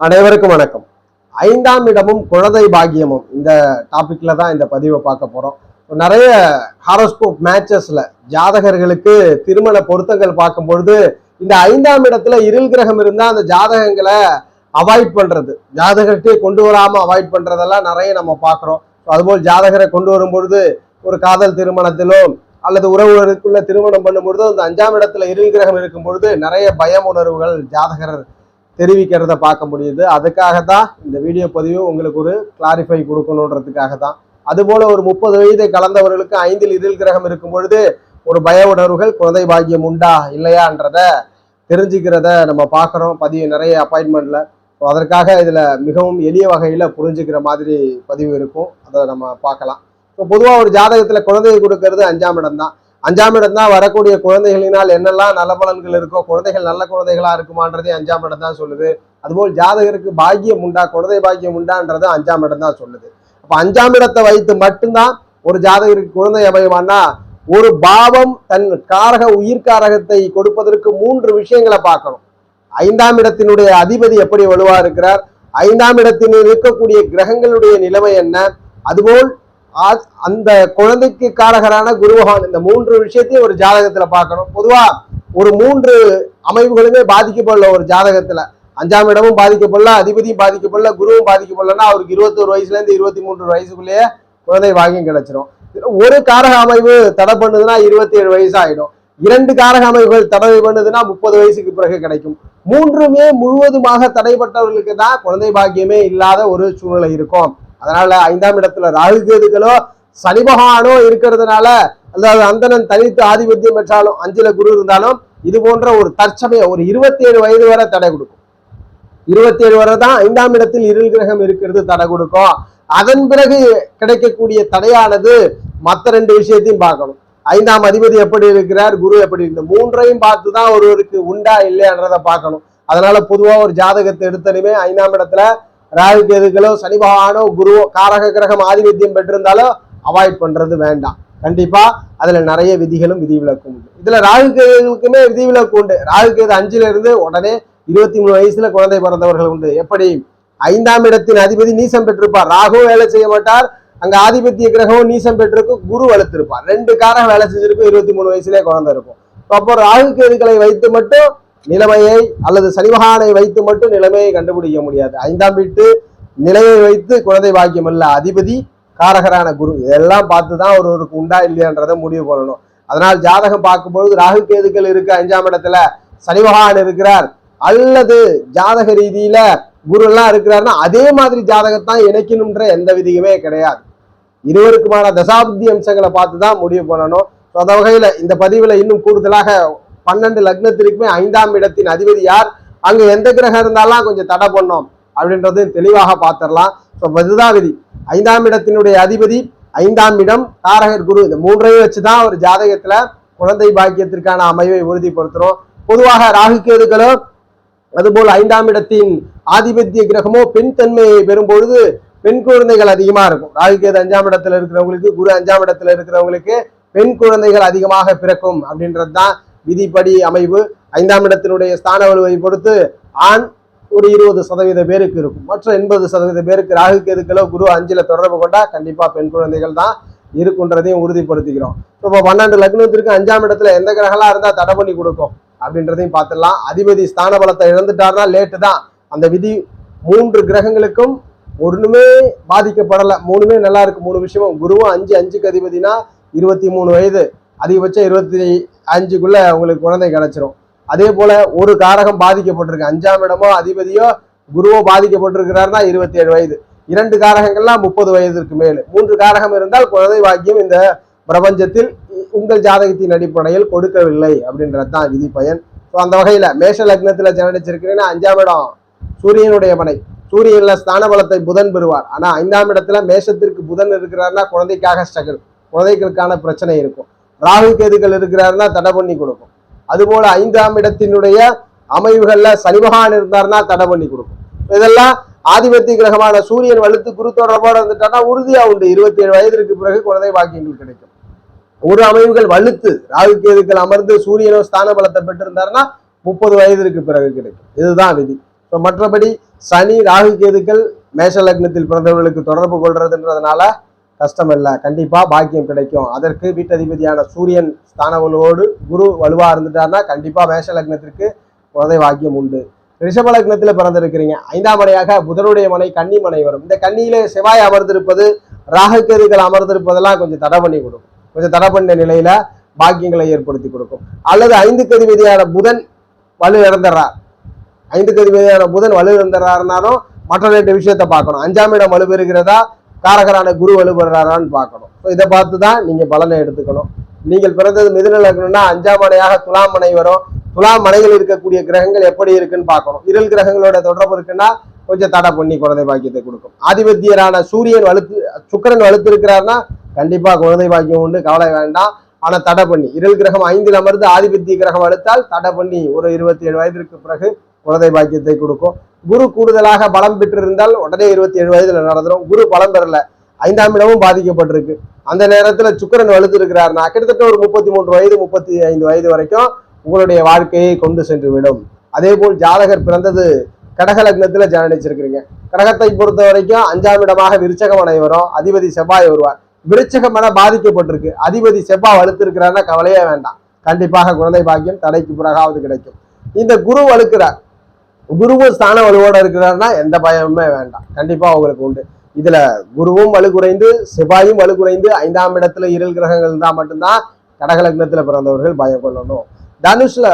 அனைவருக்கும் வணக்கம். ஐந்தாம் இடமும் குழந்தை பாக்கியமும் இந்த டாபிக்ல தான் இந்த பதிவை பார்க்க போறோம். நிறைய ஹாரோஸ்கோப் மேட்சஸ்ல ஜாதகர்களுக்கு திருமண பொருத்தங்கள் பார்க்கும் பொழுது இந்த ஐந்தாம் இடத்துல இருள் கிரகம் இருந்தா அந்த ஜாதகங்களை அவாய்ட் பண்றது. ஜாதகத்தை கொண்டு வராம அவாய்ட் பண்றதெல்லாம் நிறைய நம்ம பார்க்குறோம். அதுபோல் ஜாதகரை கொண்டு வரும் பொழுது ஒரு காதல் திருமணத்திலோ அல்லது உறவுகளுக்குள்ள திருமணம் பண்ணும் பொழுது அந்த அஞ்சாம் இடத்துல இருள் கிரகம் இருக்கும் பொழுது நிறைய பயம் உணர்வுகள் ஜாதகர் தெரிவிக்கிறத பார்க்க முடியுது. அதுக்காக தான் இந்த வீடியோ பதிவு உங்களுக்கு ஒரு கிளாரிஃபை கொடுக்கணுன்றதுக்காக தான் அதுபோல ஒரு முப்பது வயதை கலந்தவர்களுக்கு ஐந்தில் இருள் கிரகம் இருக்கும் பொழுது ஒரு பய உணர்வுகள் குழந்தை பாக்கியம் உண்டா இல்லையான்றத தெரிஞ்சுக்கிறத நம்ம பார்க்குறோம். பதிவு நிறைய அப்பாயின்மெண்ட்ல அதற்காக இதில் மிகவும் எளிய வகையில் புரிஞ்சுக்கிற மாதிரி பதிவு இருக்கும். அதை நம்ம பார்க்கலாம். இப்போ பொதுவாக ஒரு ஜாதகத்தில் குழந்தையை கொடுக்கறது அஞ்சாம் இடம் தான் அஞ்சாம் இடம் தான் வரக்கூடிய குழந்தைகளினால் என்னெல்லாம் நல்ல பலன்கள் இருக்கோ குழந்தைகள் நல்ல குழந்தைகளா இருக்குமான்றதே அஞ்சாம் இடம் தான் சொல்லுது. அதுபோல் ஜாதகருக்கு பாக்கியம் உண்டா குழந்தை பாக்கியம் உண்டான்றது அஞ்சாம் இடம் தான் சொல்லுது. அப்போ அஞ்சாம் இடத்தை வைத்து மட்டும்தான் ஒரு ஜாதகருக்கு குழந்தை அமையுமானா ஒரு பாவம் தன் காரக உயிர்காரகத்தை கொடுப்பதற்கு மூன்று விஷயங்களை பார்க்கணும். ஐந்தாம் இடத்தினுடைய அதிபதி எப்படி வலுவா இருக்கிறார்? ஐந்தாம் இடத்தில் இருக்கக்கூடிய கிரகங்களுடைய நிலைமை என்ன? அதுபோல் அந்த குழந்தைக்கு காரகரான குரு பகவான் இந்த மூன்று விஷயத்தையும் ஒரு ஜாதகத்துல பார்க்கணும். பொதுவா ஒரு மூன்று அமைப்புகளுமே பாதிக்கப்படல ஒரு ஜாதகத்துல. அஞ்சாம் இடமும் பாதிக்கப்படல அதிபதியும் பாதிக்கப்படல குருவும் பாதிக்கப்படலன்னா அவருக்கு இருபத்தோரு வயசுல இருந்து இருபத்தி மூன்று வயசுக்குள்ளேயே குழந்தை பாக்கியம் கிடைச்சிரும். ஒரு காரக அமைவு தடை பண்ணுதுன்னா இருபத்தி ஏழு வயசு ஆயிடும் இரண்டு காரக அமைப்புகள் தடை பண்ணுதுன்னா முப்பது வயசுக்கு பிறகு கிடைக்கும். மூன்றுமே முழுவதுமாக தடைப்பட்டவர்களுக்கு தான் குழந்தை பாக்கியமே இல்லாத ஒரு சூழ்நிலை இருக்கும். அதனால ஐந்தாம் இடத்துல ராகு கேதுகளோ சனி பகவானோ இருக்கிறதுனால அதாவது அந்தனன் தனித்து ஆதிபத்தியம் பெற்றாலும் அஞ்சுல குரு இருந்தாலும் இது போன்ற ஒரு தற்சமய ஒரு இருபத்தி ஏழு வயது வரை தடை கொடுக்கும். இருபத்தி ஏழு வரை தான் ஐந்தாம் இடத்தில் இருள் கிரகம் இருக்கிறது தடை கொடுக்கும். அதன் பிறகு கிடைக்கக்கூடிய தடையானது மற்ற ரெண்டு விஷயத்தையும் பார்க்கணும். ஐந்தாம் அதிபதி எப்படி இருக்கிறார் குரு எப்படி இந்த மூன்றையும் பார்த்து தான் ஒருவருக்கு உண்டா இல்லையான்றதை பார்க்கணும். அதனால பொதுவா ஒரு ஜாதகத்தை எடுத்தனுமே ஐந்தாம் இடத்துல ராகு கேதுகளோ சனி பகவானோ குருவோ காரக கிரகம் ஆதிபத்தியம் பெற்றிருந்தாலோ அவாய்ட் பண்றது வேண்டாம். கண்டிப்பா அதுல நிறைய விதிகளும் விதிவிலக்கு உண்டு. இதுல ராகு கேதுகளுக்குமே விதிவிலக்கு உண்டு. ராகு கேது அஞ்சுல இருந்து உடனே இருபத்தி மூணு வயசுல குழந்தை பிறந்தவர்கள் உண்டு. எப்படி? ஐந்தாம் இடத்தின் அதிபதி நீசம் பெற்றிருப்பார். ராகு வேலை செய்ய மாட்டார். அங்க ஆதிபத்திய கிரகம் நீசம் பெற்றிருக்கும் குரு வளர்த்திருப்பார் ரெண்டு காரகம் வேலை செஞ்சிருக்கும் இருபத்தி மூணு வயசுலேயே குழந்தை இருக்கும். அப்போ ராகு கேதுகளை வைத்து மட்டும் நிலைமையை அல்லது சனிமகானை வைத்து மட்டும் நிலைமையை கண்டுபிடிக்க முடியாது. ஐந்தாம் வீட்டு நிலையை வைத்து குழந்தை பாக்கியம் அல்ல அதிபதி காரகரான குரு. இதெல்லாம் பார்த்து தான் ஒருவருக்கு உண்டா இல்லையான்றதை முடிவு பண்ணணும். அதனால் ஜாதகம் பார்க்கும்பொழுது ராகு கேதுக்கள் இருக்கு அஞ்சாம் இடத்துல சனி இருக்கிறார். அல்லது ஜாதக ரீதியில குரு எல்லாம் இருக்கிறாருன்னா அதே மாதிரி ஜாதகத்தான் இணைக்கணும்ன்ற எந்த விதியுமே கிடையாது. இருவருக்குமான தசாப்தி அம்சங்களை பார்த்து தான் முடிவு பண்ணணும். ஸோ அந்த வகையில இந்த பதிவுல இன்னும் கூடுதலாக பன்னெண்டு லக்னத்திற்குமே ஐந்தாம் இடத்தின் அதிபதி யார்? அங்க எந்த கிரகம் இருந்தாலும் கொஞ்சம் தடை பண்ணோம். அப்படின்றதையும் தெளிவாக பார்த்துடலாம். ஸோ இதுதான் விதி ஐந்தாம் இடத்தினுடைய அதிபதி ஐந்தாம் இடம் தாரகர் குரு. இந்த மூன்றையும் வச்சுதான் ஒரு ஜாதகத்துல குழந்தை பாக்கியத்திற்கான அமைவை உறுதிப்படுத்துறோம். பொதுவாக ராகு கேதுகளோ அதுபோல் ஐந்தாம் இடத்தின் ஆதிபத்திய கிரகமோ பெண் தன்மையை பெறும் பொழுது பெண் குழந்தைகள் அதிகமா இருக்கும். ராகு கேது அஞ்சாம் இடத்துல இருக்கிறவங்களுக்கு குரு அஞ்சாம் இடத்துல இருக்கிறவங்களுக்கு பெண் குழந்தைகள் அதிகமாக பிறக்கும் அப்படின்றது தான் விதிப்படி அமைவு ஐந்தாம் இடத்தினுடைய ஸ்தான வலுவை பொறுத்து ஆண் ஒரு இருபது சதவீத பேருக்கு இருக்கும். மற்ற எண்பது சதவீத பேருக்கு ராகு கேதுக்களோ குரு அஞ்சில் தொடர்பு கொண்டா கண்டிப்பா பெண் குழந்தைகள் தான் இருக்குன்றதையும் உறுதிப்படுத்திக்கிறோம். இப்போ பன்னெண்டு லக்னத்திற்கு அஞ்சாம் இடத்துல எந்த கிரகம்லாம் இருந்தா தடை பண்ணி கொடுக்கும் அப்படின்றதையும் பார்த்துடலாம். அதிபதி ஸ்தான பலத்தை இழந்துட்டார்னா லேட்டு தான். அந்த விதி மூன்று கிரகங்களுக்கும் ஒன்றுமே பாதிக்கப்படலை. மூணுமே நல்லா இருக்கு. மூணு விஷயமும் குருவும் அஞ்சு அஞ்சுக்கு அதிபதினா இருபத்தி மூணு வயது. அதிகபட்சம் இருபத்தி அஞ்சுக்குள்ள உங்களுக்கு குழந்தை கிடைச்சிரும். அதே போல ஒரு காரகம் பாதிக்கப்பட்டிருக்கு. அஞ்சாம் இடமோ அதிபதியோ குருவோ பாதிக்கப்பட்டிருக்கிறாருன்னா இருபத்தி ஏழு வயது. இரண்டு காரகங்கள்லாம் முப்பது வயதிற்கு மேல். மூன்று காரகம் இருந்தால் குழந்தை பாக்கியம் இந்த பிரபஞ்சத்தில் உங்கள் ஜாதகத்தின் அடிப்படையில் கொடுக்கவில்லை அப்படின்றது தான் விதி பயன் ஸோ அந்த வகையில மேஷ லக்னத்துல ஜனடிச்சிருக்கிறேன்னா அஞ்சாம் இடம் சூரியனுடைய மனை சூரியன்ல ஸ்தான பலத்தை புதன் பெறுவார். ஆனா ஐந்தாம் இடத்துல மேஷத்திற்கு புதன் இருக்கிறாருன்னா குழந்தைக்காக ஸ்ட்ரகிள் குழந்தைகளுக்கான பிரச்சனை இருக்கும். ராகு கேதுகள் இருக்கிறாருன்னா தடை பண்ணி கொடுக்கும். அதுபோல ஐந்தாம் இடத்தினுடைய அமைவுகள்ல சனிமகான் இருந்தாருன்னா தடை பண்ணி கொடுக்கும். இதெல்லாம் ஆதிபத்திய கிரகமான சூரியன் வலுத்து குரு தொடர்போட இருந்துட்டான்னா உறுதியா உண்டு. இருபத்தி ஏழு வயதிற்கு பிறகு குழந்தை பாக்கியங்கள் கிடைக்கும். ஒரு அமைவுகள் வலுத்து ராகு கேதுக்கள் அமர்ந்து சூரியனோ ஸ்தான பலத்தை பெற்றிருந்தாருன்னா முப்பது வயதிற்கு பிறகு கிடைக்கும். இதுதான் விதி. இப்போ மற்றபடி சனி ராகு கேதுக்கள் மேஷ லக்னத்தில் பிறந்தவர்களுக்கு தொடர்பு கொள்றதுன்றதுனால கஷ்டம் இல்லை. கண்டிப்பாக பாக்கியம் கிடைக்கும். அதற்கு வீட்டதிபதியான சூரியன் ஸ்தான குரு வலுவாக இருந்துட்டாருன்னா கண்டிப்பாக மேஷ லக்னத்திற்கு குழந்தை பாக்கியம் உண்டு. ரிஷப லக்னத்தில் பிறந்திருக்கிறீங்க. ஐந்தாம் மனையாக புதனுடைய மனை கன்னி மனை வரும். இந்த கன்னியிலே செவ்வாய் அமர்ந்திருப்பது ராகுகேதுகள் அமர்ந்திருப்பதெல்லாம் கொஞ்சம் தடை பண்ணி கொடுக்கும். கொஞ்சம் தடை பண்ண நிலையில பாக்கியங்களை ஏற்படுத்தி கொடுக்கும். அல்லது ஐந்து கதிபதியான புதன் வலு இறந்துடுறார் ஐந்து கதிபதியான புதன் வலு இழந்துடுறாருனாலும் மற்ற ரெண்டு விஷயத்த பார்க்கணும். அஞ்சாம் இடம் வலு பெறுகிறதா காரகரான குரு வலுபடுறாரான்னு பார்க்கணும். ஸோ இதை பார்த்து தான் நீங்கள் பலனை எடுத்துக்கணும். நீங்கள் பிறந்தது மிதுன இருக்கணும்னா அஞ்சாம் மனையாக துலாம் மனை வரும். துலாம் மனையில் இருக்கக்கூடிய கிரகங்கள் எப்படி இருக்குன்னு பார்க்கணும். இருள் கிரகங்களோட தொடர்பு இருக்குன்னா கொஞ்சம் தடை பண்ணி குழந்தை பாக்கியத்தை கொடுக்கும். ஆதிபத்தியரான சூரியன் வலுத்து சுக்கிரன் வலுத்து இருக்கிறாருன்னா கண்டிப்பாக குழந்தை பாக்கியம் உண்டு கவலை வேண்டாம். ஆனால் தடை பண்ணி. இருள் கிரகம் ஐந்தில் அமர்ந்து ஆதிபத்திய கிரகம் அழுத்தால் தடை பண்ணி ஒரு இருபத்தி ஏழு வயதிற்கு பிறகு குழந்தை பாக்கியத்தை கொடுக்கும். குரு கூடுதலாக பலம் பெற்றிருந்தால் உடனே இருபத்தி ஏழு வயதுல நடந்துரும். குரு பலம் பெறல. ஐந்தாம் இடமும் பாதிக்கப்பட்டிருக்கு. அந்த நேரத்துல சுக்கிரன் வலுத்திருக்கிறாருன்னா கிட்டத்தட்ட ஒரு முப்பத்தி மூன்று வயது முப்பத்தி ஐந்து வயது வரைக்கும் உங்களுடைய வாழ்க்கையை கொண்டு சென்று விடும் அதே போல் ஜாதகர் பிறந்தது கடக லக்னத்துல ஜனனிச்சிருக்கிறீங்க. கடகத்தை பொறுத்த வரைக்கும் அஞ்சாம் இடமாக விருச்சகம் அணை வரும். அதிபதி செவ்வாய் வருவார். விருச்சகம் என பாதிக்கப்பட்டிருக்கு. அதிபதி செவ்வாய் வலுத்திருக்கிறாருன்னா கவலையே வேண்டாம். கண்டிப்பாக குழந்தை பாக்கியம் தடைக்கு பிறகாவது கிடைக்கும். இந்த குரு வலுக்கிறார். குருவும் ஸ்தான வலுவோட இருக்கிறாருன்னா எந்த பயமுமே வேண்டாம். கண்டிப்பா அவங்களுக்கு உண்டு. இதுல குருவும் வலு குறைந்து செவ்வாயும் வலு குறைந்து ஐந்தாம் இடத்துல இருள் கிரகங்கள் இருந்தா மட்டும்தான் கடக லக்னத்துல பிறந்தவர்கள் பயம் கொள்ளணும். தனுஷ்ல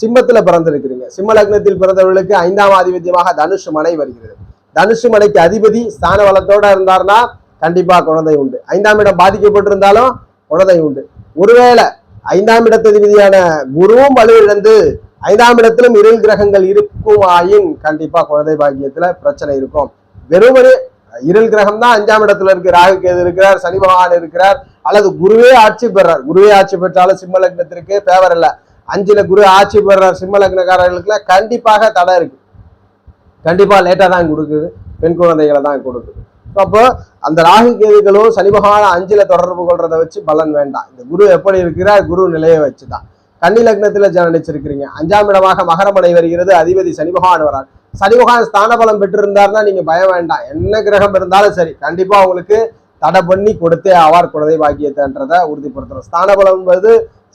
சிம்மத்துல பிறந்திருக்கிறீங்க. சிம்ம லக்னத்தில் பிறந்தவர்களுக்கு ஐந்தாம் ஆதிபத்தியமாக தனுஷ் மனை வருகிறது. தனுஷ் மனைக்கு அதிபதி ஸ்தான வளத்தோட இருந்தார்னா கண்டிப்பா குழந்தை உண்டு. ஐந்தாம் இடம் பாதிக்கப்பட்டிருந்தாலும் குழந்தை உண்டு. ஒருவேளை ஐந்தாம் இடத்ததிபதியான குருவும் வலுவிழந்து ஐந்தாம் இடத்திலும் இருள் கிரகங்கள் இருக்குமாயின் கண்டிப்பா குழந்தை பாக்கியத்துல பிரச்சனை இருக்கும். வெறுமனே இருள் கிரகம் தான் அஞ்சாம் இடத்துல இருக்கு. ராகு கேது இருக்கிறார் சனி பகவான் இருக்கிறார் அல்லது குருவே ஆட்சி பெறார். குருவே ஆட்சி பெற்றாலும் சிம்ம லக்னத்திற்கு பேவர் இல்ல. அஞ்சுல குரு ஆட்சி பெறார் சிம்ம லக்னக்காரர்களுக்குல கண்டிப்பாக தடை இருக்கு. கண்டிப்பா லேட்டா தான் கொடுக்குது. பெண் குழந்தைகளை தான் கொடுக்குது. அப்போ அந்த ராகு கேதுகளும் சனி பகவான் அஞ்சுல தொடர்பு கொள்றதை வச்சு பலன் வேண்டாம். இந்த குரு எப்படி இருக்கிறார்? குரு நிலையை வச்சுதான். கன்னி லக்னத்தில் ஜனனிச்சிருக்கிறீங்க. அஞ்சாம் இடமாக மகரமடை வருகிறது. அதிபதி சனி பகவான் வரார். சனி பகவான் ஸ்தான பலம் நீங்க பயம் வேண்டாம். என்ன கிரகம் இருந்தாலும் சரி கண்டிப்பா உங்களுக்கு தடை பண்ணி கொடுத்தே ஆவார் குழந்தை பாக்கியத்தைன்றதை உறுதிப்படுத்துறோம். ஸ்தான பலம் என்பது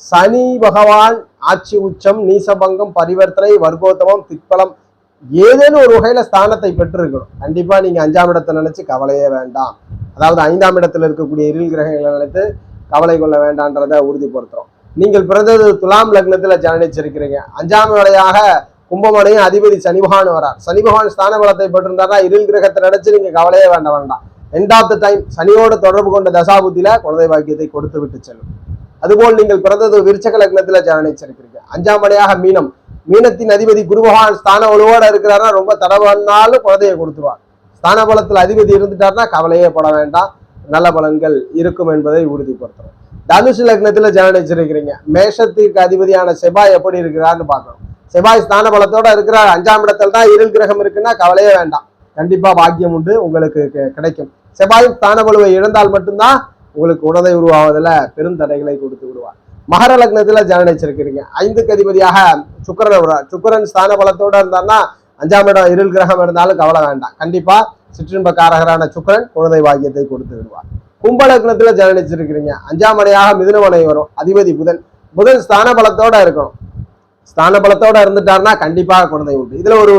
சனி பகவான் ஆட்சி உச்சம் நீசபங்கம் பரிவர்த்தனை வர்க்கோத்தமம் திக்பலம் ஏதேனும் ஒரு வகையில ஸ்தானத்தை பெற்றிருக்கணும். கண்டிப்பா நீங்க அஞ்சாம் இடத்தை நினைச்சு கவலையே வேண்டாம். அதாவது ஐந்தாம் இடத்துல இருக்கக்கூடிய இருள் கிரகங்களை நினைத்து கவலை கொள்ள வேண்டான்றதை உறுதிப்படுத்துறோம். நீங்கள் பிறந்தது துலாம் லக்னத்தில் ஜனனிச்சிருக்கிறீங்க. அஞ்சாம் வேலையாக கும்பமடையும் அதிபதி சனி பகவான் வரார். சனி பகவான் ஸ்தான பலத்தை பெற்றிருந்தாரா இருள் கிரகத்தை நினைச்சு நீங்க கவலையே வேண்ட வேண்டாம். எண்ட் ஆஃப் த டைம் சனியோடு தொடர்பு கொண்ட தசாபுத்தியில குழந்தை பாக்கியத்தை கொடுத்து விட்டு செல்லும். அதுபோல் நீங்கள் பிறந்தது விருச்சக லக்னத்துல ஜனனிச்சிருக்கிறீங்க. அஞ்சாம் மடையாக மீனம். மீனத்தின் அதிபதி குரு பகவான் ஸ்தான வலுவோட இருக்கிறாருன்னா ரொம்ப தடவனாலும் குழந்தைய கொடுத்துருவார். ஸ்தான பலத்தில் அதிபதி இருந்துட்டாருன்னா கவலையே பட வேண்டாம். நல்ல பலன்கள் இருக்கும் என்பதை உறுதிப்படுத்துறோம். தனுசு லக்னத்துல ஜனனிச்சிருக்கிறீங்க மேஷத்திற்கு அதிபதியான செவ்வாய் எப்படி இருக்கிறார்னு பார்க்கணும். செவ்வாய் ஸ்தான பலத்தோட இருக்கிறார். அஞ்சாம் இடத்துல தான் இருள் கிரகம் இருக்குன்னா கவலையே வேண்டாம். கண்டிப்பா பாக்கியம் உண்டு உங்களுக்கு கிடைக்கும். செவ்வாய் ஸ்தான பலுவை இழந்தால் மட்டும்தான் உங்களுக்கு உடதை உருவாவதில் பெரும் தடைகளை கொடுத்து விடுவார். மகர லக்னத்துல ஜனனிச்சிருக்கிறீங்க ஐந்துக்கு அதிபதியாக சுக்கிரன் வருவார் சுக்கிரன் ஸ்தான பலத்தோட இருந்தாருன்னா அஞ்சாம் இடம் இருள் கிரகம் இருந்தாலும் கவலை வேண்டாம். கண்டிப்பா சிற்றின்ப காரகரான சுக்கிரன் குழந்தை பாக்கியத்தை கொடுத்து விடுவார். கும்பலக்னத்துல ஜனனிச்சிருக்கிறீங்க. அஞ்சாம் மனையாக மிதுனமனை வரும். அதிபதி புதன். புதன் ஸ்தான பலத்தோட இருக்கணும். ஸ்தான பலத்தோட இருந்துட்டாருன்னா கண்டிப்பாக குழந்தை உண்டு. இதுல ஒரு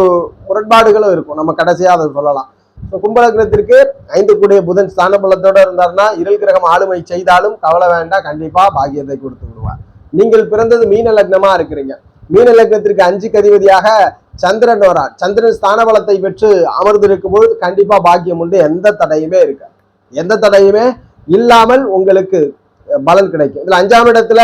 முரண்பாடுகளும் இருக்கும். நம்ம கடைசியா அதை சொல்லலாம். இப்போ கும்பலக்னத்திற்கு ஐந்து கூடிய புதன் ஸ்தான பலத்தோட இருந்தாருன்னா இருள் கிரகம் ஆளுமை செய்தாலும் கவலை வேண்டாம். கண்டிப்பா பாக்கியத்தை கொடுத்து விடுவார். நீங்கள் பிறந்தது மீன லக்னமா இருக்கிறீங்க. மீன லக்னத்திற்கு அஞ்சு கதிபதியாக சந்திரன் வரார். சந்திரன் ஸ்தான பலத்தை பெற்று அமர்ந்திருக்கும் பொழுது கண்டிப்பா பாக்கியம் உண்டு. எந்த தடையுமே இருக்காது. எந்த தடையுமே இல்லாமல் உங்களுக்கு பலன் கிடைக்கும். இதுல அஞ்சாம் இடத்துல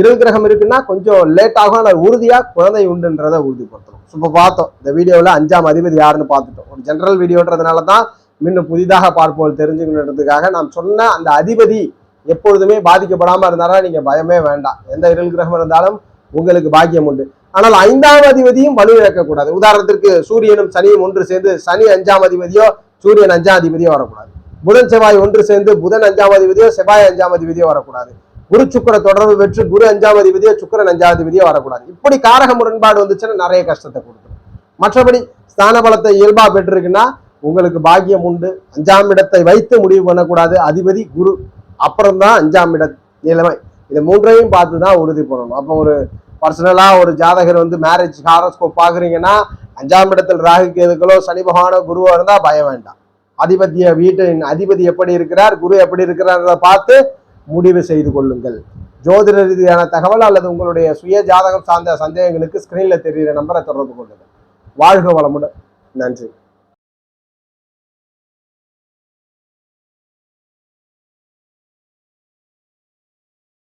இருள் கிரகம் இருக்குன்னா கொஞ்சம் லேட் ஆகும் ஆனால் உறுதியா குழந்தை உண்டுன்றதை உறுதிப்படுத்தணும். ஸோ இப்போ பார்த்தோம் இந்த வீடியோவில் அஞ்சாம் அதிபதி யாருன்னு பார்த்துட்டோம். ஒரு ஜென்ரல் வீடியோன்றதுனால தான் இன்னும் புதிதாக பார்ப்போல் தெரிஞ்சுக்கணுன்றதுக்காக நாம் சொன்ன அந்த அதிபதி எப்பொழுதுமே பாதிக்கப்படாம இருந்தாலும் நீங்க பயமே வேண்டாம். எந்த இருள் கிரகம் இருந்தாலும் உங்களுக்கு பாக்கியம் உண்டு. ஆனால் ஐந்தாம் அதிபதியும் வலு இழக்கக்கூடாது. உதாரணத்திற்கு சூரியனும் சனியும் ஒன்று சேர்ந்து சனி அஞ்சாம் அதிபதியோ சூரியன் அஞ்சாம் அதிபதியோ வரக்கூடாது. புதன் செவ்வாய் ஒன்று சேர்ந்து புதன் அஞ்சாம் அதிபதியோ செவ்வாய் அஞ்சாம் அதிபதியோ வரக்கூடாது. குரு சுக்கர தொடர்பு பெற்று குரு அஞ்சாம் அதிபதியோ சுக்கரன் அஞ்சாம் அதிபதியோ வரக்கூடாது. இப்படி காரக முரண்பாடு வந்துச்சுன்னா நிறைய கஷ்டத்தை கொடுக்கும் மற்றபடி ஸ்தான பலத்தை இயல்பா பெற்றிருக்குன்னா உங்களுக்கு பாக்கியம் உண்டு. அஞ்சாம் இடத்தை வைத்து முடிவு பண்ணக்கூடாது. அதிபதி குரு அப்புறம்தான் அஞ்சாம் இட நிலைமை. இது மூன்றையும் பார்த்து தான் உறுதி பண்ணணும். அப்போ ஒரு பர்சனலாக ஒரு ஜாதகர் வந்து மேரேஜ் ஹாரோஸ்கோப் பார்க்குறீங்கன்னா அஞ்சாம் இடத்தில் ராகு கேதுக்களோ சனி பகவானோ குருவோ இருந்தால் பயம் வேண்டாம். அதிபதிய வீட்டின் அதிபதி எப்படி இருக்கிறார் குரு எப்படி இருக்கிறார் பார்த்து முடிவு செய்து கொள்ளுங்கள். ஜோதிட ரீதியான தகவல் அல்லது உங்களுடைய சுய ஜாதகம் சார்ந்த சந்தேகங்களுக்கு ஸ்கிரீனில் தெரிகிற நம்பரை தொடர்பு கொள்ளுங்கள். வாழ்க வளமுடன். நன்றி.